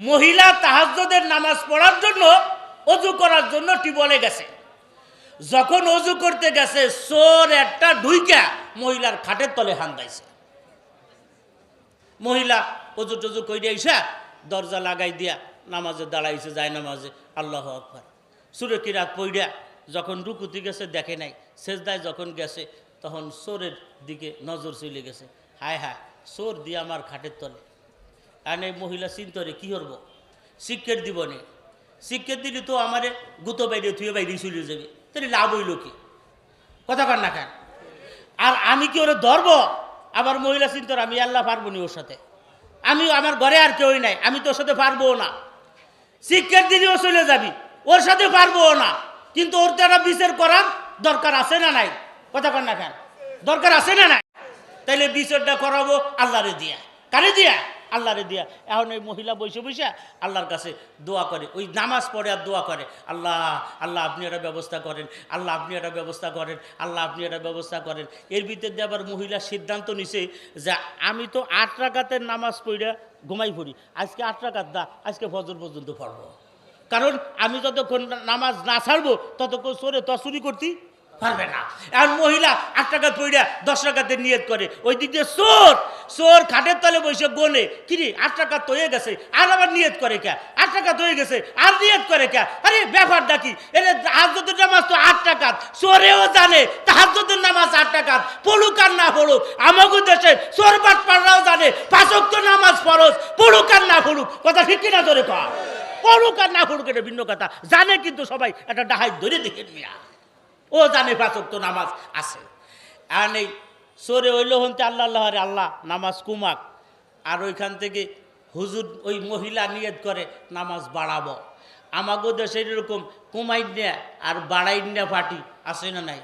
মহিলা তাহাজ্জদের নামাজ পড়ার জন্য অজু করার জন্য টিবলে গেছে। যখন অজু করতে গেছে সোর একটা ঢুইকা মহিলার খাটের তলে হান্দাইছে মহিলা অজু টজু কইরে আইসা, দরজা লাগাই দিয়া নামাজে দাঁড়াইছে, যায় নামাজে, আল্লাহ আকবর। সুরে কিরাত পইরা যখন রুকুতি গেছে, দেখে নাই। সেজদায় যখন গেছে, তখন সোরের দিকে নজর চলে গেছে। হায় হায় সোর দিয়ে আমার খাটের তলে। আর এই মহিলা চিন্তরে কি করব? শিক্ষের দিব নে শিক্ষের দিলে তো আমারে গুতো বাইরে, থুয়ে বাইরে চলে যাবে। তাহলে লাভ হইল কি? কথা কর না কেন? আর আমি কি ওরে ধরবো? আবার মহিলা চিন্তর আমি আল্লাহ পারব নি ওর সাথে। আমি আমার ঘরে আর কেউই নাই, আমি তোর সাথে পারব না। শিক্ষার দিনেও চলে যাবি, ওর সাথে পারব না। কিন্তু ওর তো একটা বিচার করার দরকার আছে না নাই? কথা কর না কেন? দরকার আছে না নাই? তাইলে বিচারটা করাবো আল্লাহরে দিয়া। কারে দিয়া? আল্লাহরে দিয়া। এখন এই মহিলা বসে বসে আল্লাহর কাছে দোয়া করে। ওই নামাজ পড়ে আর দোয়া করে। আল্লাহ আল্লাহ আপনি একটা ব্যবস্থা করেন। আল্লাহ আপনি একটা ব্যবস্থা করেন। আল্লাহ আপনি একটা ব্যবস্থা করেন। এর ভিতর দিয়ে আবার মহিলা সিদ্ধান্ত নিছে যে আমি তো আট রাকাতের নামাজ পড়ে ঘুমাই পড়ি। আজকে আট রাকাত দা আজকে ফজর পর্যন্ত পড়ব। কারণ আমি যতক্ষণ নামাজ না ছাড়বো, ততক্ষণ সরে তসুরি করতে পারবে না। আর মহিলা আট টাকা পইরা দশ টাকাতে নিয়ত করে। ওই দিক দিয়ে চোর চোর খাটের তলে বসে গোনে কিরে আট টাকা তো হয়ে গেছে, আর আবার নিয়ত করে কে? আট টাকা তো হয়ে গেছে, আর নিয়ত করে কে? আরে ব্যাপারটা কি? এটা হাজতের নামাজ তো আট টাকা চোরেও জানে তাহাজতের নামাজ আট টাকা পড়ুক আর না পড়ুক আমাকে দেশে চোর বাট পাড়াও জানে পাঁচক তো নামাজ ফরজ, পড়ুক আর না পড়ুক, কথা ঠিক কিনা তোরে কর পড়ুক আর না পড়ুক, এটা ভিন্ন কথা। জানে কিন্তু সবাই, একটা ডাহাই ধরে দেখে নিয়া। ও জানে পাচক তো নামাজ আছে। আর নেই সরে হইল হন্তে আল্লাহ আল্লাহ রে আল্লাহ, নামাজ কুমাক। আর ওইখান থেকে হুজুর ওই মহিলা নিয়ত করে নামাজ বাড়াবো। আমাগো দেশে এরকম কুমাই নিয়ে আর বাড়াই নিয়ে পার্টি আছে না নাই?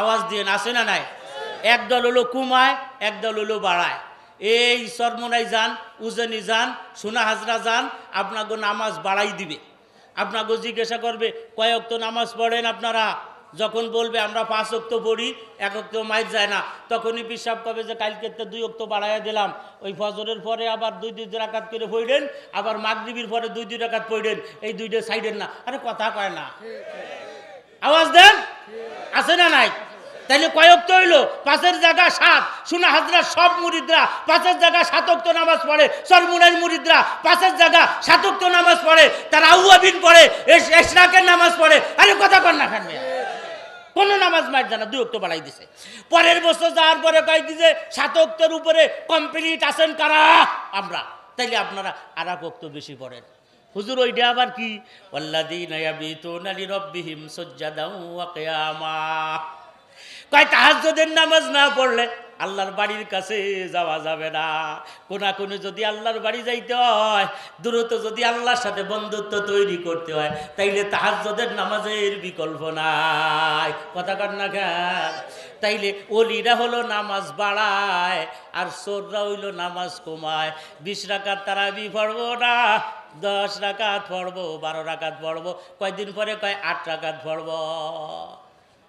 আওয়াজ দিয়ে আছে না নাই? একদল হলো কুমায় একদল হলো বাড়ায়। এই সরমনাই যান, উজনি যান, সোনা হাজরা যান আপনাকে নামাজ বাড়াই দিবে। আপনাকে জিজ্ঞাসা করবে কয়েক তো নামাজ পড়েন আপনারা? যখন বলবে আমরা পাঁচ অক্ত পড়ি, এক অক্ত মাইর যায় না। তখনই বিশ্বাস করবে যে, কালকে তো দুই অক্ত বাড়াইয়া দিলাম। ওই ফজরের পরে আবার দুই দুই রাকাত করে পড়লেন আবার মাগরিবির পরে দুই দুই রাকাত পড়লেন এই দুইটা সাইডের না। আরে, কথা কয় না। আওয়াজ দেন? আছে না নাই? কয়েক তো হইল? পাঁচের জায়গা সাত। সোনা হাজরা সব মুরিদরা, পাঁচের জায়গা সাতক্ত নামাজ পড়ে। সরমুনাই মুরিদরা, পাঁচের জায়গা সাতক্ত নামাজ পড়ে। তারা আউয়াবিন পড়ে এশরাকের নামাজ পড়ে। আরে, কথা কর না খান। কোনো নামাজ মার জানা দুই অক্ট বাড়াই দিছে। পরের বছর যাওয়ার পরে কয় দিছে, সাত অক্টের উপরে কমপ্লিট আছেন কারা? আমরা। তাইলে আপনারা আর এক অক্ত বেশি পড়েন। হুজুর, ওইটা আবার কি? লিরাব্বিহিম সুজদাও ওয়া কয় তাহাজ্জুদের নামাজ না পড়লে আল্লাহর বাড়ির কাছে যাওয়া যাবে না। কোনা কোনো যদি আল্লাহর বাড়ি যাইতে হয়, দ্রুত যদি আল্লাহর সাথে বন্ধুত্ব তৈরি করতে হয়, তাইলে তাহাজ্জুদের নামাজের বিকল্প নাই। কথা কর না কেন? তাইলে অলিরা হলো নামাজ বাড়ায়, আর সোররা হইল নামাজ কমায়। বিশ রাকাত তারাবি পড়ব না, দশ রাকাত পড়ব, বারো রাকাত পড়ব, কয়দিন পরে কয় আট রাকাত পড়ব?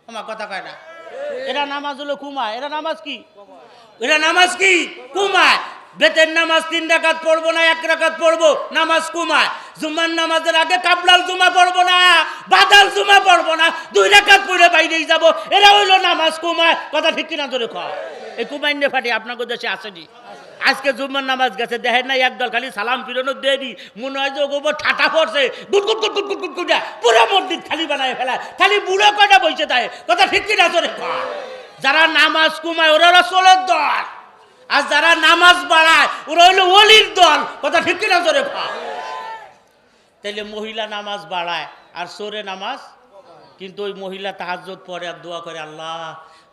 আমার কথা কয় না। এরা নামাজ হলো কুমায়, এরা নামাজ কি? এরা নামাজ কি কুমায় বেতের নামাজ তিন রাকাত পড়ব না এক রাকাত পড়ব নামাজ কুমায় জুমার নামাজের আগে কাবলাল জুমা পড়ব না বাদাল জুমা পড়ব না দুই রাকাত পড়ে বাইরেই যাব এরা হইল নামাজ কুমায় কথা ঠিক কিনা ধরে কয় এই কুমাইন্ডে ফাটি আপনাকে দেশে আসেনি আজকে জুম্মার নামাজ গেছে দেখেন না একদল খালি সালাম ফিরানোর দেরি মনে হয় যে গোবর ঠাটা পড়ছে গুট গুট গুট গুট পুরো মসজিদ খালি বানায় ফেলা খালি বুড়ো কয়টা বসে তাই কথা ঠিক কিনা তোরে কয়? যারা নামাজ কুমায়, ওরা রসলের দল আর যারা নামাজ বাড়ায়, ওরা হইল অলির দল কথা ঠিক কিনা জোরে কয়? তাইলে মহিলা নামাজ বাড়ায় আর সোরে নামাজ, কিন্তু ওই মহিলা তাহাজ পরে আর দোয়া করে, আল্লাহ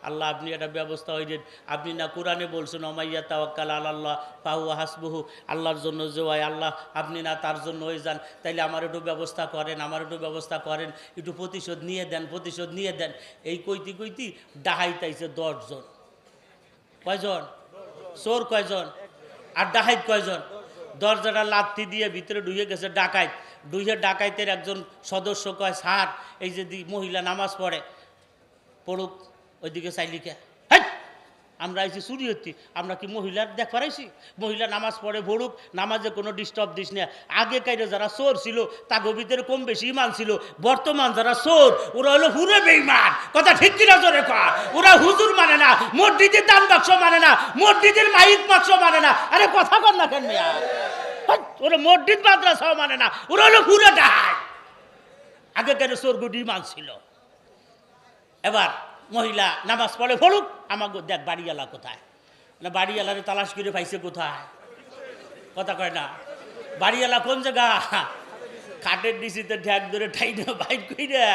আল্লাহ, আপনি একটা ব্যবস্থা হয়ে দেন আপনি না কোরআনে বলছেন, অমাইয়া তাওয়াক্কাল আল্লাহ পাহু হাসবহু আল্লাহর জন্য জোয়াই আল্লাহ, আপনি না তার জন্য হয়ে যান। তাইলে আমার একটু ব্যবস্থা করেন, আমার একটু ব্যবস্থা করেন, একটু প্রতিশোধ নিয়ে দেন, প্রতিশোধ নিয়ে দেন। এই কইতি কইতি ডাহাইতাইছে দশজন। কয়জন? চোর কয়জন? আর ডাহাইত কয়জন? দরজাটা লাত্তি দিয়ে ভিতরে ঢুকে গেছে ডাকাইত। ডুহে ডাকাইতের একজন সদস্য কয়, স্যার, এই যে মহিলা নামাজ পড়ে, পড়ুক। ওইদিকে চাইলিকে হেই! আমরা আইছি চুরি হচ্ছি আমরা কি মহিলার দেখ পারাইছি মহিলা নামাজ পড়ে ভরুক, নামাজে কোনো ডিস্টার্ব দিস না। আগে কাইরে যারা চোর ছিল তাগো ভিতরে কম বেশি ইমান ছিল, বর্তমান যারা চোর, ওরা হলো হুরে বেইমান কথা ঠিক কিনা জোরে কর ওরা হুজুর মানে না, মসজিদের দান বাক্স মানে না, মসজিদের মাইক বাক্স মানে না। আরে কথা কর না কেন ওরা মসজিদ মাদ্রাসাও মানে না, ওরা হলো হুরে ডাহাই আগে কাইরে চোর গুটি ইমান ছিল। এবার মহিলা, নামাজ পড়ে পড়ুক আমাকে দেখ বাড়িওয়ালা কোথায়? না বাড়িওয়ালারে তালাশ করে পাইছে কোথায়? কথা কয় না, বাড়িওয়ালা কোন জায়গা? খাটের ডিসিতে ঠ্যাক ধরে ঠাই বাইক কইরে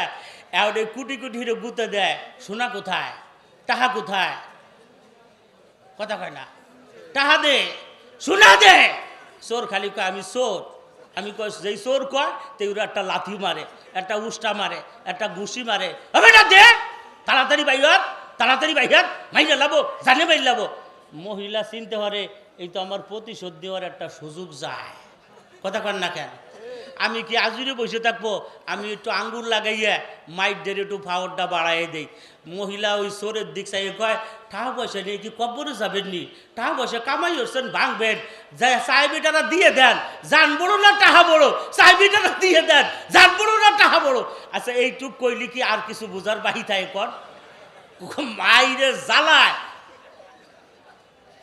এওরে কুটি কুটি হিরে গুতে দেয়, সোনা কোথায়? টাহা কোথায়? কথা কয় না, টাহা দে, সোনা দে। চোর খালি কয়, আমি চোর। আমি কয়, যেই চোর কয়, তেউরা একটা লাথি মারে, একটা উষ্টা মারে, একটা ঘুষি মারে। হবে না দে? তাড়াতাড়ি বাইর তাড়াতাড়ি বাইর মাইরা লাবো জানে বাইর লাবো মহিলা চিনতে পারে এই তো আমার প্রতিশোধ দেওয়ার একটা সুযোগ যায়। কথা কন না কেন? আমি কি আজুরে বসে থাকব? আমি একটু আঙ্গুর লাগাইয়া মাইক ডেরে একটু পাওয়ারটা বাড়াই দেই। মহিলা ওই সোরের দিক চাই কয় টাকা পয়সা নিয়ে কি কব্বরে যাবেন নি? টাকা পয়সা কামাই হচ্ছেন, ভাঙবেন। যা, সাহেবিটারা দিয়ে দেন। জান বড় না টাহা বড় সাহেবিটারা দিয়ে দেন। জান বড় না টাহা বড় আচ্ছা এইটুক কইলি কি আর কিছু বোঝার বাহি থাকে কর? মাইরে জ্বালায়।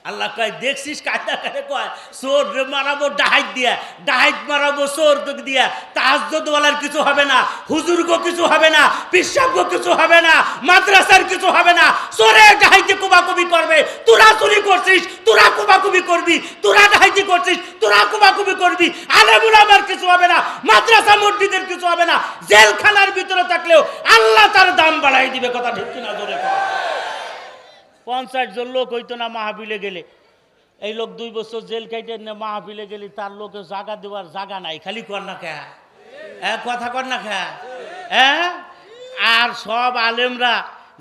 আল্লাহ কয়, দেখছিস কায়দা করে কয়, চোর রে মারাবো, ডাহাইত দিয়া, ডাহাইত মারাবো, চোর তোকে দিয়া, তাহাজ্জুদ ওয়ালার কিছু হবে না, হুজুরগো কিছু হবে না, পিসাবগো কিছু হবে না, মাদ্রাসার কিছু হবে না চোরে ডাহাইতে কুবাকুবি করবে, তোরা চুরি করছিস, তোরা কুবাকুবি করবি, তোরা ডাহাইতি করছিস, তোরা কুবাকুবি করবি, আলেমুল কিছু হবে না, মাদ্রাসা মসজিদের কিছু হবে না, জেলখানার ভিতরে থাকলেও আল্লাহ তার দাম বাড়াই দিবে, কথা ঠিক কিনা জোরে কর পঞ্চাশ জন লোক হইতো না মাহাবিলে গেলে। এই লোক দুই বছর জেল খাইতে না মাহফিলে গেলে তার লোকে জাগা দেওয়ার জাগা নাই। খালি কর না খা হ্যাঁ কথা কর না খা হ্যাঁ আর সব আলেমরা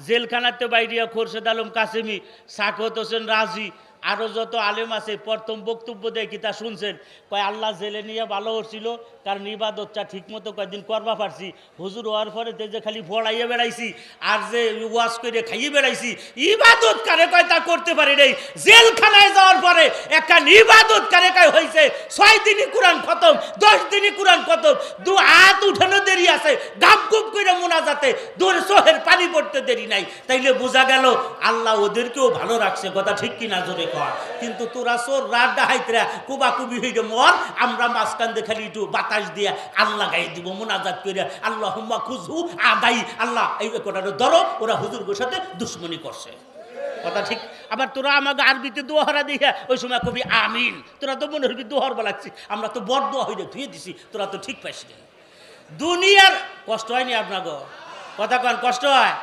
জেলখানাতে বাইরিয়া খোরশেদ আলম কাসেমি, সাকত হোসেন রাজি আরও যত আলেম আছে, প্রথম বক্তব্য দেয় কি তা শুনছেন? কয়, আল্লাহ জেলে নিয়ে ভালো হচ্ছিল কারণ ইবাদতটা ঠিক মতো কয়েকদিন করবা পারছি। হুজুর হওয়ার পরে যে খালি ফড়াইয়ে বেড়াইছি, আর যে ওয়াশ করে খাইয়ে বেড়াইছি, ইবাদত কারে কয় তা করতে পারি নাই। জেলখানায় যাওয়ার পরে একটা ইবাদত কারে কয় হয়েছে ছয় দিনই কোরআন খতম, দশ দিনই কোরআন খতম। দু হাত উঠানো দেরি আছে গাপ গুপ করে মোনাজাতে, দূর সোহের পানি পড়তে দেরি নাই। তাইলে বোঝা গেল, আল্লাহ ওদেরকেও ভালো রাখছে, কথা ঠিক কিনা জোরে কর। কিন্তু তোরা সোর রাত ডাহাইতরা কুবা কুবি হয়ে মর, আমরা মাঝখান দিয়ে খালি একটু বাতাস দিয়ে আল্লাহ গাই দিব, মোনাজাত করে আল্লাহ হুম্মা খুশু আদাই। আল্লাহ, এই কটা ধরো, ওরা হুজুরগুর সাথে দুশ্মনী করছে। কথা ঠিক? আবার তোরা আমাকে আরবিতে দোহারা দিয়ে, ওই সময় কবি, আমিন। তোরা তো মনে হবি দোহর বলাচ্ছি, আমরা তো বড় দোয়া হইলে ধুয়ে দিছি, তোরা তো ঠিক পাইস না। দুনিয়ার কষ্ট হয়নি আপনাকে কথা কন, কষ্ট হয়?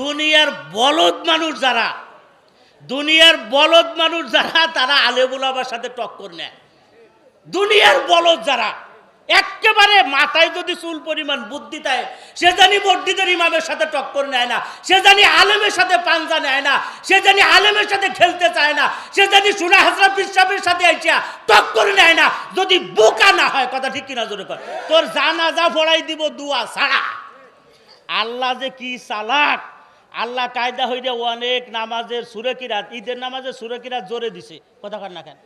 দুনিয়ার বলদ মানুষ যারা, দুনিয়ার বলদ মানুষ যারা, তারা আলেবুল আবার সাথে টক্কর নেয়। দুনিয়ার বলদ যারা একেবারে মাথায় যদি চুল পরিমাণ বুদ্ধি দেয়, সে জানি মসজিদের ইমামের সাথে টক্কর নেয় না, সে জানি আলেমের সাথে পাঞ্জা নেয় না, সে জানি আলেমের সাথে খেলতে চায় না, সে জানি সুনা হাজরা পিসাবের সাথে আইসিয়া টক্কর নেয় না, যদি বোকা না হয়, কথা ঠিক কিনা জোরে কর তোর জানা যা ফড়াই দিব দুয়া ছাড়া। আল্লাহ যে কি চালাক আল্লাহ কায়দা হইলে অনেক নামাজের সুরকিরাত, ঈদের নামাজের সুরকিরাত জোরে দিছে, কথা না কেন?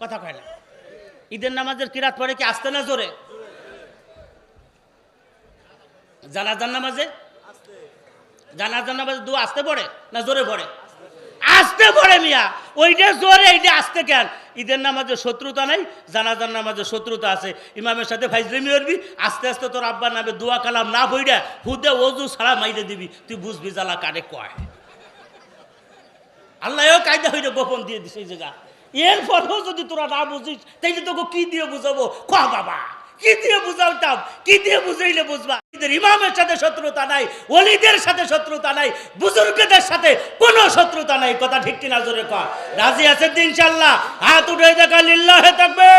কথা কয় না। ঈদের নামাজের কিরাত পরে কি আসতে না জোরে? জানাজার নামাজে? জানাজার নামাজে দু আসতে পড়ে না জোরে পড়ে? আসতে পড়ে মিয়া। ওইটা জোরে, এইটা আসতে কেন? ঈদের নামাজে শত্রুতা নাই, জানাজার নামাজে শত্রুতা আছে। ইমামের সাথে ফাইজলিমি করবি, আস্তে আস্তে তোর আব্বার নামে দোয়া কালাম না বইটা হুদে ওজু ছাড়া মাইরে দিবি। তুই বুঝবি জ্বালা কারে কয়। আল্লাহও কায়দা হইলে গোপন দিয়ে দিছে এই জায়গা। এরপরেও যদি তোরা না বুঝিস, তাইলে তোকে কি দিয়ে বুঝাবো? ক বাবা, কি দিয়ে বুঝাইতাম কি দিয়ে বুঝাইলে বুঝবা? ইমামের সাথে শত্রুতা নাই, ওলিদের সাথে শত্রুতা নাই, বুজুর্গদের সাথে কোনো শত্রুতা নাই, কথা ঠিক কিনা জোরে কর। রাজি আছেন ইনশাল্লাহ হাত উঠে দেখা লিল্লাহ থাকবে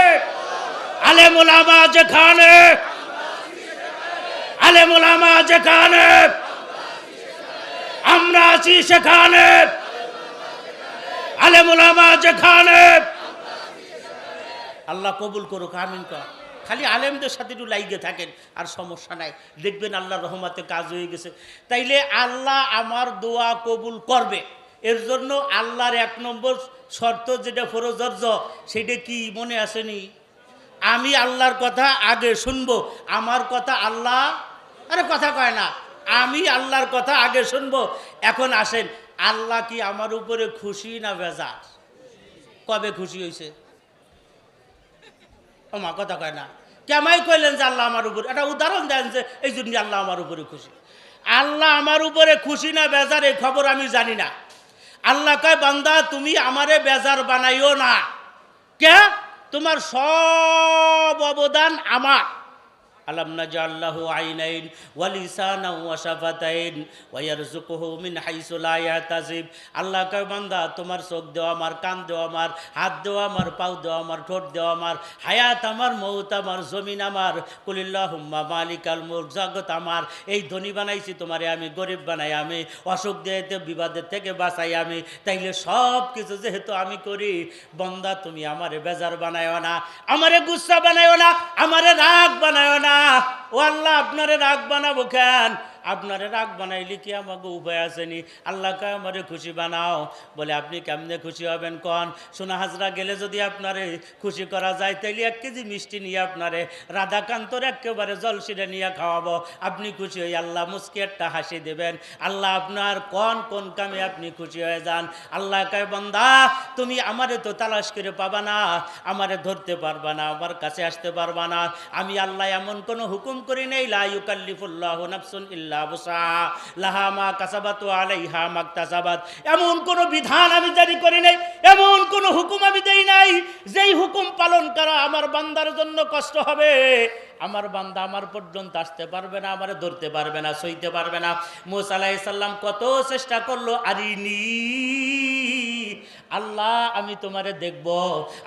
আলেম ওলামা যেখানে। আলেম ওলামা যেখানে। আমরা আছি সেখানে। আলেমুলামা যেখানে। আল্লাহ কবুল করুক, আমিন কর। খালি আলেমদের সাথে একটু লাইগে থাকেন, আর সমস্যা নাই। দেখবেন আল্লাহ রহমাতে কাজ হয়ে গেছে। তাইলে আল্লাহ আমার দোয়া কবুল করবে। এর জন্য আল্লাহর এক নম্বর শর্ত যেটা ফরজর্জ সেটা কি মনে আসেনি আমি আল্লাহর কথা আগে শুনব, আমার কথা আল্লাহ আরে কথা কয় না। আমি আল্লাহর কথা আগে শুনব। এখন আসেন আল্লাহ কি আমার উপরে খুশি না বেজার? কবে খুশি হয়েছে আমার কথা কয় না। কেমাই কইলেন যে আল্লাহ আমার উপরে একটা উদাহরণ দেন যে এই জন্য আল্লাহ আমার উপরে খুশি। আল্লাহ আমার উপরে খুশি না বেজার, এই খবর আমি জানি না। আল্লাহ কয়, বান্দা, তুমি আমারে বেজার বানাইও না। কে? তোমার সব অবদান আমার। আলাম নাজাল্লাহু আইনাইন ওয়ালিসানা ওয়া শাফাতাইন ওয়া ইয়ারযুকুহু মিন হাইসু লা ইয়াহতাসিব। আল্লাহ কয়, বান্দা, তোমার চোখ দেওয়া আমার, কান দেওয়া আমার, হাত দেওয়া আমার, পাও দেওয়া আমার, ঠোঁট দেওয়া আমার, হায়াত আমার, মৌত আমার, জমিন আমার। কুলিল্লাহুম্মা মালিকাল মুলক, জগৎ আমার। এই ধনী বানাইছি তোমারে আমি, গরিব বানাই আমি, অসুখ দেয়তে বিবাদের থেকে বাঁচাই আমি। তাইলে সব কিছু যেহেতু আমি করি, বন্দা, তুমি আমারে বেজার বানায়ও না, আমারে গুসা বানায়ও না, আমারে রাগ বানায়ও না। ও আল্লাহ আপনারে রাগ বানাবো কেন? আপনারে রাগ বানাইলে কি আমাকে উপায় আসেনি? আল্লাহকে আমারে খুশি বানাও। বলে, আপনি কেমনে খুশি হবেন কন? সোনা হাজরা গেলে যদি আপনারে খুশি করা যায়, তাইলে এক কেজি মিষ্টি নিয়ে আপনারে রাধাকান্তর একেবারে জলসিরে নিয়ে খাওয়াবো। আপনি খুশি হয়ে আল্লাহ মুসকে একটা হাসি দেবেন। আল্লাহ আপনার কোন কোন কামে আপনি খুশি হয়ে যান? আল্লাহ কয়, বন্দা, তুমি আমারে তো তালাশ করে পাবা না, আমারে ধরতে পারবা না, আমার কাছে আসতে পারবা না। আমি আল্লাহ এমন কোনো হুকুম করি নেই, লা ইউকাল্লিফুল্লাহ নাফসুন ইল্লা কাসাবাত আলাইহা মাকতাসাবাত। এমন কোনো বিধান আমি জারি করি নাই, এমন কোনো হুকুম আমি দেই নাই, যেই হুকুম পালন করা আমার বান্দার জন্য কষ্ট হবে। আমার বান্দা আমার পর্যন্ত আসতে পারবে না, আমার ধরতে পারবে না, সইতে পারবে না। মোসা আলাইসাল্লাম কত চেষ্টা করল, আরিনি। আল্লাহ, আমি তোমারে দেখব।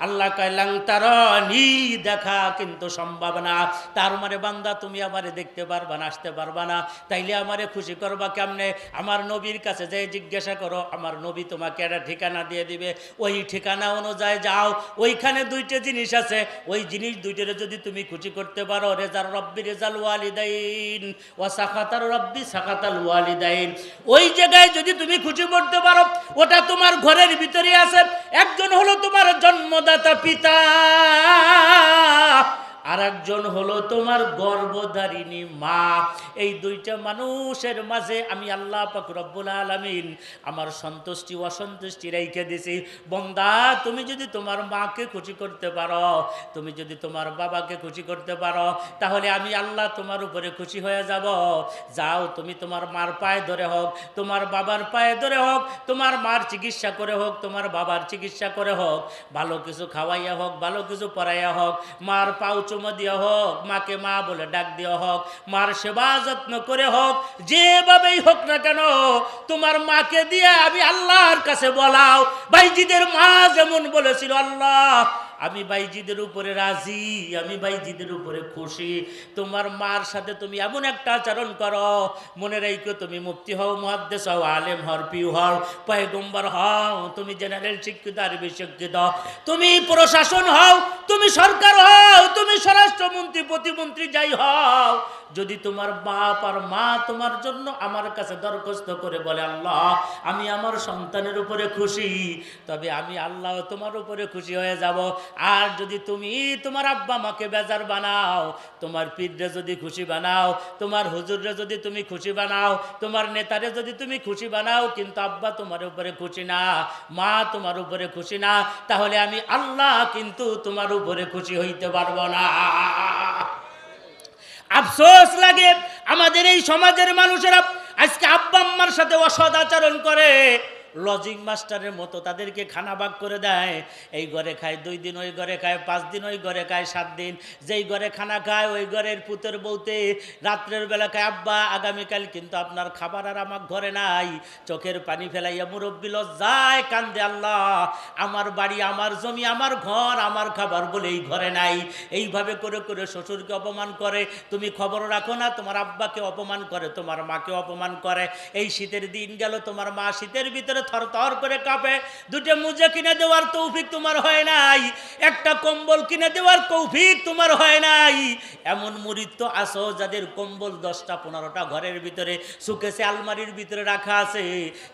আল্লাহ কয়লাং তারনি দেখা কিন্তু সম্ভব না। তার মানে বান্দা, তুমি আমারে দেখতে পারবা না, আসতে পারবা না। তাইলে আমারে খুশি করবা কেমনে? আমার নবীর কাছে যে জিজ্ঞাসা করো, আমার নবী তোমাকে একটা ঠিকানা দিয়ে দিবে। ওই ঠিকানা অনুযায়ী যাও। ওইখানে দুইটা জিনিস আছে। ওই জিনিস দুইটার যদি তুমি খুশি করতে পারো রেজাল রব্বি রেজাল ওয়ালিদাইন ও সাখাতার রব্বি সাখাতাল ওয়ালিদাইন। ওই জায়গায় যদি তুমি খুশি করতে পারো, ওটা তোমার ঘরের ভিতরে আছে একজন হলো তোমার জন্মদাতা পিতা। আর একজন হলো তোমার গর্ভধারিণী মা। এই দুইটা মানুষের মাঝে আমি আল্লাহ পাক রব্বুল আলামিন আমার সন্তুষ্টি, অসন্তুষ্টি রেখে দিছি। বন্দা, তুমি যদি তোমার মাকে খুশি করতে পারো, তুমি যদি তোমার বাবাকে খুশি করতে পারো, তাহলে আমি আল্লাহ তোমার উপরে খুশি হয়ে যাব। যাও, তুমি তোমার মার পায়ে ধরে হোক, তোমার বাবার পায়ে ধরে হোক, তোমার মার চিকিৎসা করে হোক, তোমার বাবার চিকিৎসা করে হোক, ভালো কিছু খাওয়াইয়া হোক, ভালো কিছু পড়াইয়া হোক, মার পাও চুমো দিয়ে হোক, মাকে মা বলে ডাক দিয়ে হোক, মার সেবা যত্ন করে হোক, যেভাবেই হোক না কেন, তোমার মাকে দিয়ে আমি আল্লাহর কাছে বলাও। ভাইজিদের মা যেমন বলেছিল, আল্লাহ আমি বাইজিদের উপরে রাজি, আমি বাইজিদের উপরে খুশি। তোমার মার সাথে তুমি এমন একটা আচরণ করো, মনে রাখো তুমি মুক্তি হও মহাদ্দেশ হও, আলেম হর পিউ হও, পয়গম্বর হও, তুমি জেনারেল শিক্ষিত, আরবি শিক্ষিত। তুমি প্রশাসন হও, তুমি সরকার হও, তুমি স্বরাষ্ট্রমন্ত্রী, প্রতিমন্ত্রী যাই হও। যদি তোমার বাপ আর মা তোমার জন্য আমার কাছে দরখাস্ত করে বলে, আল্লাহ, আমি আমার সন্তানের উপরে খুশি, তবে আমি আল্লাহ তোমার উপরে খুশি হয়ে যাব। আর যদি তুমি তোমার আব্বা মাকে বেজার বানাও, তোমার পীররে যদি খুশি বানাও, তোমার হুজুররে যদি তুমি খুশি বানাও, তোমার নেতারে যদি তুমি খুশি বানাও, কিন্তু আব্বা তোমার উপরে খুশি না, মা তোমার উপরে খুশি না, তাহলে আমি আল্লাহ কিন্তু তোমার উপরে খুশি হইতে পারব না। আফসোস লাগে আমাদের এই সমাজের মানুষেরা আজকে আব্বা আম্মার সাথে অসদ আচরণ করে। লজিং মাস্টারের মতো তাদেরকে খানা ভাগ করে দেয়। এই ঘরে খায় দুই দিন, ওই ঘরে খায় পাঁচ দিন, ওই ঘরে খায় সাত দিন। যেই ঘরে খানা খায়, ওই ঘরের পুতের বউতে রাত্রের বেলা খায়, আব্বা, আগামীকাল কিন্তু আপনার খাবার আর আমার ঘরে নাই। চোখের পানি ফেলাইয়া মুরব্বী যায় কান্দে, আল্লাহ, আমার বাড়ি, আমার জমি, আমার ঘর, আমার খাবার বলে এই ঘরে নাই। এইভাবে করে করে শ্বশুরকে অপমান করে, তুমি খবর রাখো না, তোমার আব্বাকে অপমান করে, তোমার মাকে অপমান করে। এই শীতের দিন গেল, তোমার মা শীতের ভিতরে থর থর করে কাঁপে। দুটো মুজে কিনে দেওয়ার তৌফিক তোমার হয় নাই। একটা কম্বল কিনে দেওয়ার তৌফিক তোমার হয় নাই। এমন মুরিদ তো আসো যাদের কম্বল দশটা, পনেরোটা ঘরের ভিতরে সুকেছে আলমারির ভিতরে রাখা আছে।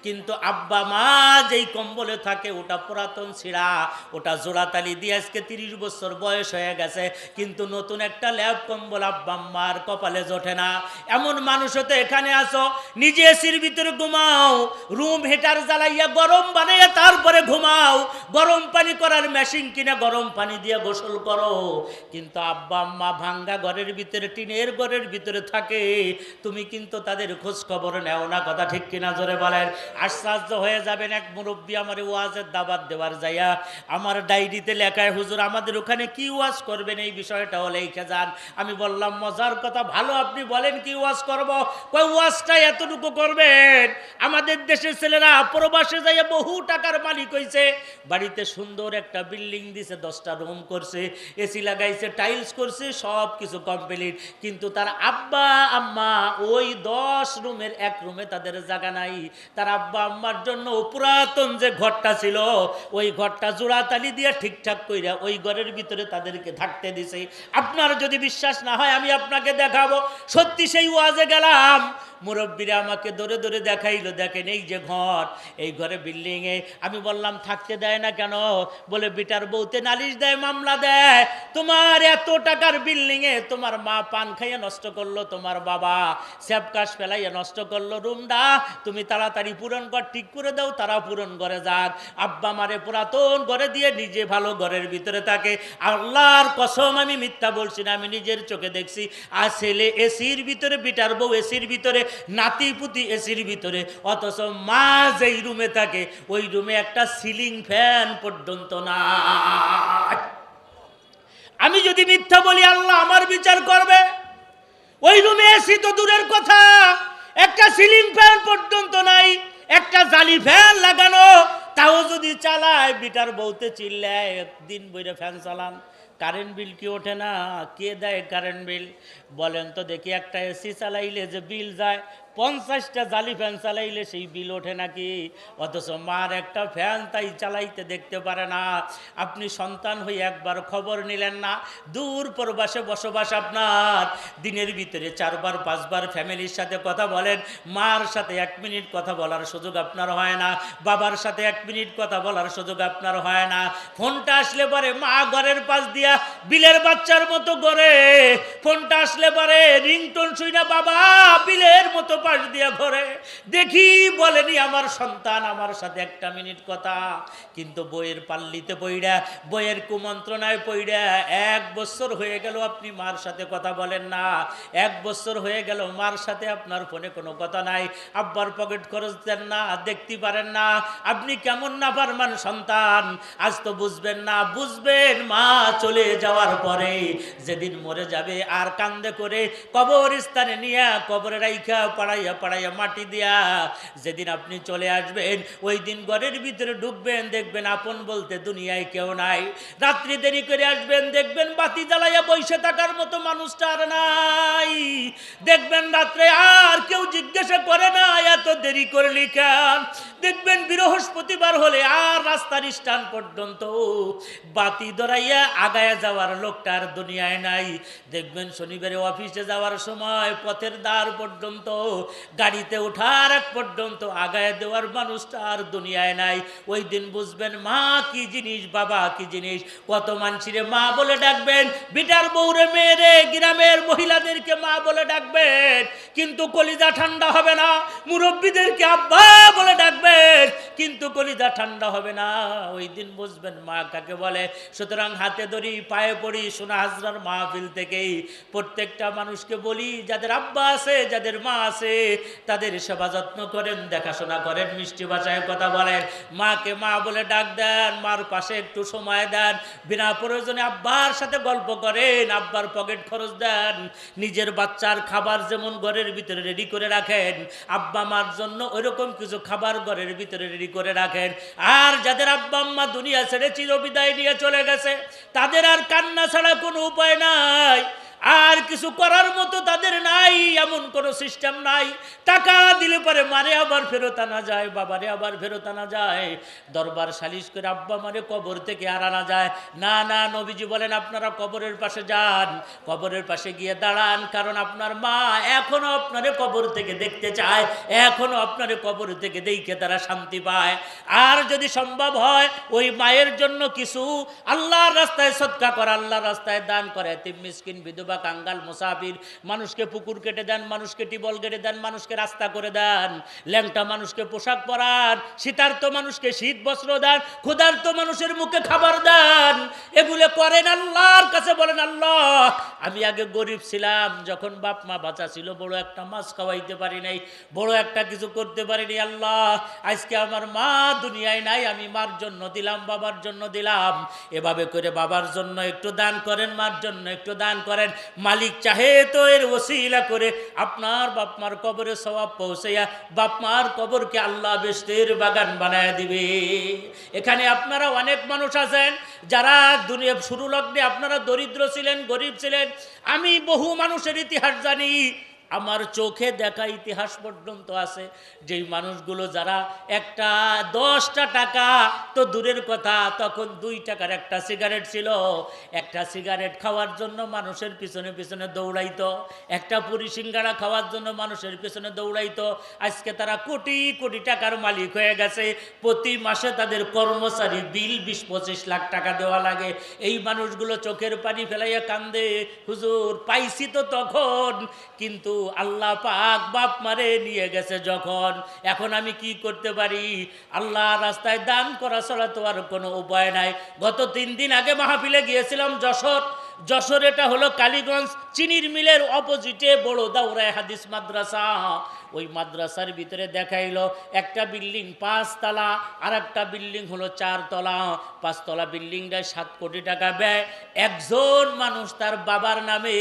কিন্তু আব্বা মা যেই কম্বলে থাকে, ওটা পুরাতন ছিঁড়া, ওটা জোড়াতালি দিয়ে আজকে তিরিশ বছর বয়স হয়ে গেছে। কিন্তু নতুন একটা ল্যাব কম্বল আব্বা আম্মার কপালে জোটে না। এমন মানুষও তো এখানে আসো নিজে এসির ভিতরে ঘুমাও, রুম হিটার জ্বালাইয়া গরম বানাইয়া তারপরে ঘুমাও। গরম পানি করার মেশিন কিনে গরম পানি দিয়ে গোসল করো। কিন্তু আব্বা আম্মা ভাঙ্গা ঘরের ভিতরে, টিনের ঘরের ভিতরে থাকে। তুমি কিন্তু তাদের খোঁজ খবর নেও না, কথা ঠিক কিনা জোরে বলেন। আশ্চর্য হয়ে যাবেন এক মুরব্বী আমার ওয়াজের দাবাত দেওয়ার যাইয়া। আমার ডায়েরিতে লেখায়, হুজুর, আমাদের ওখানে কি ওয়াজ করবেন? এই বিষয়টাও লেখে যান। আমি বললাম, মজার কথা, ভালো আপনি বলেন কি ওয়াজ করব? ওয়াজটা এতটুকু করবেন? আমাদের দেশের ছেলেরা প্রবাসে যাইয়া বহু টাকার মালিক হইছে। বাড়িতে সুন্দর একটা বিল্ডিং দিছে, দশটা রুম করছে এসি লাগাইছে, টাইলস করছে সব কিছু কমপ্লিট। কিন্তু তার আব্বা, আম্মা ওই দশ রুমের এক রুমে তাদের জায়গা নাই। তার আব্বা, আম্মার জন্য পুরাতন যে ঘরটা ছিল, ওই ঘরটা জোড়াতালি দিয়ে ঠিকঠাক কইরা ওই ঘরের ভিতরে তাদেরকে থাকতে দিছে। আপনার যদি বিশ্বাস না হয়, আমি আপনাকে দেখাবো। সত্যি সেই ওয়াজে গেলাম। মুরব্বীরা আমাকে ধরে ধরে দেখাইলো, দেখেন এই যে ঘর, এই ঘরে বিল্ডিং এ। আমি বললাম, থাকতে দেয় না কেন? বলে, বিটার বউতে নালিশ দেয়, মামলা দেয়। তোমার এত টাকার বিল্ডিং এ তোমার মা পান খাইয়ে নষ্ট করল, তোমার বাবা স্যাপকাশ ফেলাইয়া নষ্ট করল। রুমটা তুমি তাড়াতাড়ি পূরণ কর, ঠিক করে দাও, তারা পূরণ করে যাক। আব্বা মারে পুরাতন ঘরে দিয়ে নিজে ভালো ঘরের ভিতরে থাকে। আল্লাহর কসম, আমি মিথ্যা বলছি না, আমি নিজের চোখে দেখছি। আর ছেলে এসির ভিতরে, বিটার বউ এসির ভিতরে নাতি পুতি এসির ভিতরে, অথচ মা যেই রুমে থাকে, ওই রুমে একটা সিলিং ফ্যান পর্যন্ত না আমি যদি মিথ্যা বলি, আল্লাহ আমার বিচার করবে। ওই রুমে এসি তো দূরের কথা। একটা সিলিং ফ্যান পর্যন্ত নাই, একটা জালি ফ্যান লাগানো। তাও যদি চালায়, বিটার বউতে চিল্লায়, একদিন বইরে ফ্যান চালান। কারেন্ট বিল কি ওঠে না? কে দেয় কারেন্ট বিল? বলেন তো দেখি একটা এসি চালাইলে যে বিল যায়, পঞ্চাশটা জালি ফ্যান চালাইলে সেই বিল ওঠে নাকি? অথচ মার একটা ফ্যান তাই চালাইতে দেখতে পারে না। আপনি সন্তান হয়ে একবার খবর নিলেন না, দূর প্রবাসে বসবাস আপনার। দিনের ভিতরে চারবার, পাঁচবার ফ্যামিলির সাথে কথা বলেন, মার সাথে এক মিনিট কথা বলার সুযোগ আপনার হয় না, বাবার সাথে এক মিনিট কথা বলার সুযোগ আপনার হয় না। ফোনটা আসলে পরে মা ঘরের পাশ দিয়া বিলের বাচ্চার মতো করে, ফোনটা আসলে পরে, রিংটোন শুই না বাবা বিলের মতো পাশ দিয়া ঘরে। দেখি বলেনি আমার সন্তান আমার সাথে একটা মিনিট কথা। কিন্তু বইয়ের পাল্লিতে পইড়া, বইয়ের কুমন্ত্রণায় পইড়া, এক বছর হয়ে গেল আপনি মার সাথে কথা বলেন না। এক বছর হয়ে গেল মার সাথে আপনার ফোনে কোনো কথা নাই। আব্বার পকেট খরচ দেন না, দেখতে পারেন না। আপনি কেমন না পারমান সন্তান? আজ তো বুঝবেন না, বুঝবেন মা চলে যাওয়ার পরে যেদিন মরে যাবে আর কান্দে করে কবরস্থানে নিয়ে কবরে রাইখা পাড়াইয়া পাড়াইয়া মাটি দিয়া। যেদিন আপনি চলে আসবেন, ওই দিন ঘরের ভিতরে ঢুকবেন, দেখবেন আপন বলতে দুনিয়ায় কেউ নাই। রাত্রি দেরি করে আসবেন, দেখবেন বাতি জ্বালাইয়া বসে থাকার মতো মানুষটা আর নাই। দেখবেন রাত্রে আর কেউ জিজ্ঞাসা করে না, এত দেরি করলি কেন? দেখবেন বৃহস্পতিবার হলে আর রাস্তার স্টান পর্যন্ত বাতি ধরাইয়া আগায় যাওয়ার লোকটা আর দুনিয়ায় নাই। দেখবেন শনিবারে অফিসে যাওয়ার সময় পথের দ্বার পর্যন্ত, গাড়িতে ওঠার এক পর্যন্ত আগায় দেওয়ার মানুষটা আর দুনিয়ায় নাই। ওই দিন বুঝবেন মা কি জিনিস, বাবা কি জিনিস। কত মানুষের মা বলে ডাকবেন, বিটার বউরে মেয়েরে গ্রামের মহিলাদেরকে মা বলে ডাকবেন, কিন্তু কলিজা ঠান্ডা হবে না। মুরব্বীদেরকে আব্বা বলে ডাকবেন, কিন্তু কলিজা ঠান্ডা হবে না। ওই দিন বুঝবেন মা কাকে বলে। সুতরাং হাতে ধরি, পায়ে পড়ি, সোনা হাজরার মাহফিল থেকেই প্রত্যেকটা মানুষকে বলি, যাদের আব্বা আছে, যাদের মা আছে, তাদের সেবা যত্ন করেন, দেখাশোনা করেন, মিষ্টি ভাষায় কথা বলেন। মাকে মা বলে ডাক দেন, মার পাশে একটু সময় দেন, বিনা প্রয়োজনে আব্বার সাথে গল্প করেন, আব্বার পকেট খরচ দেন, নিজের বাচ্চার খাবার যেমন ঘরের ভিতরে রেডি করে রাখেন, আব্বা মার জন্য ওইরকম কিছু খাবার ঘরের ভিতরে রেডি করে রাখেন। আর যাদের আব্বা আম্মা দুনিয়া ছেড়ে চিরবিদায় নিয়ে চলে গেছে, তাদের আর কান্না ছাড়া কোনো উপায় নাই। আর কিছু করার মতো তাদের নাই, এমন কোনো সিস্টেম নাই। টাকা দিলে পরে মারে আবার ফেরত আনা যায়, বাবারে আবার ফেরত আনা যায়। দরবার সালিশ করে আব্বা মারে কবর থেকে আর আনা যায়। না না, নবীজি বলেন, আপনারা কবরের পাশে যান। কবরের পাশে গিয়ে দাঁড়ান, কারণ আপনার মা এখনও আপনারে কবর থেকে দেখতে চায়। এখনও আপনারে কবর থেকে দেখে তারা শান্তি পায়। আর যদি সম্ভব হয়, ওই মায়ের জন্য কিছু আল্লাহর রাস্তায় সৎকা করা, আল্লাহর রাস্তায় দান করে মিসকিন, বিধবা কাঙ্গাল মুসাফির, মানুষকে পুকুর কেটে দেন, মানুষকে টিবল কেটে দেন, মানুষকে রাস্তা করে দেন। ল্যাংটা মানুষকে পোশাক পরান শীতার্থ মানুষকে শীত বস্ত্র দেন, ক্ষুধার্ত মানুষের মুখে খাবার দেন। এগুলো করেন আল্লাহর কাছে, বলেন, আল্লাহ, আমি আগে গরিব ছিলাম, যখন বাপ মা বাঁচা ছিল, বড় একটা মাছ খাওয়াইতে পারি নাই, বড় একটা কিছু করতে পারিনি, আল্লাহ, আজকে আমার মা দুনিয়ায় নাই, আমি মার জন্য দিলাম, বাবার জন্য দিলাম। এভাবে করে বাবার জন্য একটু দান করেন, মার জন্য একটু দান করেন মালিক চাহে তো এর ওসিলা করে। আপনার বাপমার কবরে সবাব পৌঁছাইয়া বাপমার কবরকে আল্লাহ বেস্তের বাগান বানায় দিবে। এখানে আপনারা অনেক মানুষ আছেন যারা দুনিয়া শুরু লগ্নে আপনারা দরিদ্র ছিলেন, গরিব ছিলেন। আমি বহু মানুষের ইতিহাস জানি। আমার চোখে দেখা ইতিহাস পর্যন্ত আছে, যেই মানুষগুলো যারা একটা দশটা টাকা তো দূরের কথা, তখন দুই টাকার একটা সিগারেট ছিল। একটা সিগারেট খাওয়ার জন্য মানুষের পিছনে পিছনে দৌড়াইতো। একটা পুরি সিঙ্গারা খাওয়ার জন্য মানুষের পিছনে দৌড়াইতো। আজকে তারা কোটি কোটি টাকার মালিক হয়ে গেছে। প্রতি মাসে তাদের কর্মচারী বিল বিশ পঁচিশ লাখ টাকা দেওয়া লাগে। এই মানুষগুলো চোখের পানি ফেলাইয়া কান্দে। হুজুর, পাইছি তো তখন, কিন্তু আল্লাহ পাক বাপ মারে নিয়ে গেছে যখন। এখন আমি কি করতে পারি? আল্লাহ রাস্তায় দান করা ছাড়া তো আর কোনো উপায় নাই। গত তিন দিন আগে মাহফিলে গিয়েছিলাম যশোর। যশোর এটা হলো কালীগঞ্জ চিনির মিলের অপোজিটে বড় দাউরায় হাদিস মাদ্রাসা। ওই মাদ্রাসার ভিতরে দেখাইলো, একটা বিল্ডিং পাঁচতলা আর একটা বিল্ডিং হলো চারতলা। পাঁচতলা বিল্ডিংটায় সাত কোটি টাকা ব্যয়। একজন মানুষ তার বাবার নামে,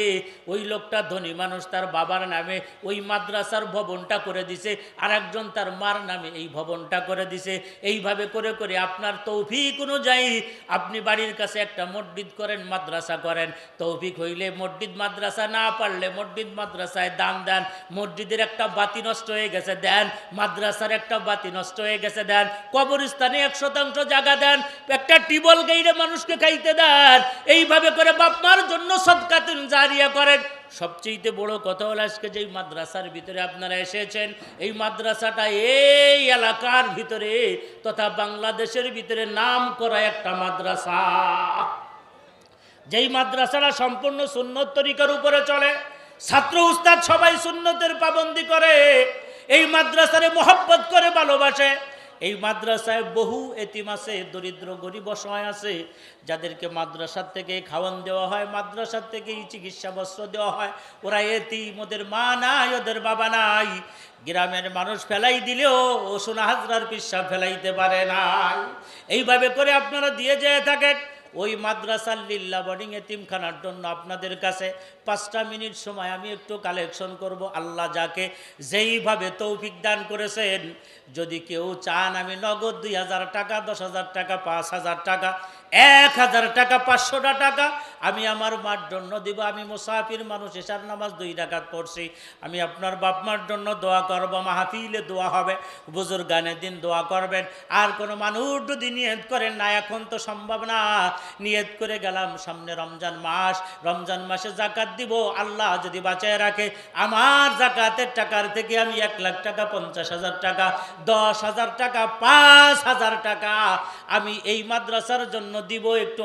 ওই লোকটা ধনী মানুষ তার বাবার নামে ওই মাদ্রাসার ভবনটা করে দিছে আর একজন তার মার নামে এই ভবনটা করে দিছে। এইভাবে করে করে আপনার তৌফিক অনুযায়ী আপনি বাড়ির কাছে একটা মসজিদ করেন, মাদ্রাসা করেন। তৌফিক হইলে মসজিদ মাদ্রাসা না পারলে মসজিদ মাদ্রাসায় দান দেন। মসজিদের একটা বাতি নষ্ট হয়ে গেছে, দেন। মাদ্রাসার একটা বাতি নষ্ট হয়ে গেছে, দেন। কবরস্থানে এক শতাংশ জায়গা, দেন। একটা টিবল গাইরে মানুষকে খাইতে দেন। এইভাবে করে বাপমার জন্য সৎকাতুন জারিয়া করেন। সবচেয়ে বড় কথা হলো আজকে যেই মাদ্রাসার ভিতরে আপনারা এসেছেন, এই মাদ্রাসাটা এই এলাকার ভিতরে তথা বাংলাদেশের ভিতরে নাম করা একটা মাদ্রাসা। যেই মাদ্রাসাটা সম্পূর্ণ সুন্নত তরিকার উপরে চলে ছাত্র উস্তাদ সবাই সুন্নতের পাবন্দি করে, এই মাদ্রাসারে মোহব্বত করে, ভালোবাসে। এই মাদ্রাসায় বহু এতিম আছে, দরিদ্র, গরিব, অসহায় আছে, যাদেরকে মাদ্রাসার থেকে খাওয়ান দেওয়া হয়, মাদ্রাসার থেকেই চিকিৎসা বস্ত্র দেওয়া হয়। ওরা এতিম, ওদের মা নাই, ওদের বাবা নাই। গ্রামের মানুষ ফেলাই দিলেও ও সোনা হাজরার পিসা ফেলাইতে পারে নাই। এইভাবে করে আপনারা দিয়ে যেয়ে থাকেন। ওই মাদ্রাসার লিল্লা বোর্ডিং তিমখানার জন্য আপনাদের কাছে পাঁচটা মিনিট সময় আমি একটু কালেকশন করব। আল্লাহ যাকে যেইভাবে তৌফিক দান করেছেন, যদি কেউ চান আমি নগদ দুই হাজার টাকা, দশ হাজার টাকা, পাঁচ হাজার টাকা এক হাজার টাকা, পাঁচশোটা টাকা, আমি আমার মার জন্য দিব। আমি মুসাফির মানুষ এসার নামাজ দুই টাকা পড়ছি। আমি আপনার বাপ মার জন্য দোয়া করব, মাহাফিলে দোয়া হবে। বুজুর গানের দিন দোয়া করবেন। আর কোনো মানুষ যদি নিয়ত করেন না, এখন তো সম্ভব না। নিয়ত করে গেলাম সামনে রমজান মাস। রমজান মাসে জাকাত দিব। আল্লাহ যদি বাঁচায় রাখে, আমার জাকাতের টাকার থেকে আমি এক লাখ টাকা, পঞ্চাশ হাজার টাকা, দশ হাজার টাকা, পাঁচ হাজার টাকা আমি এই মাদ্রাসার জন্য দিব একটু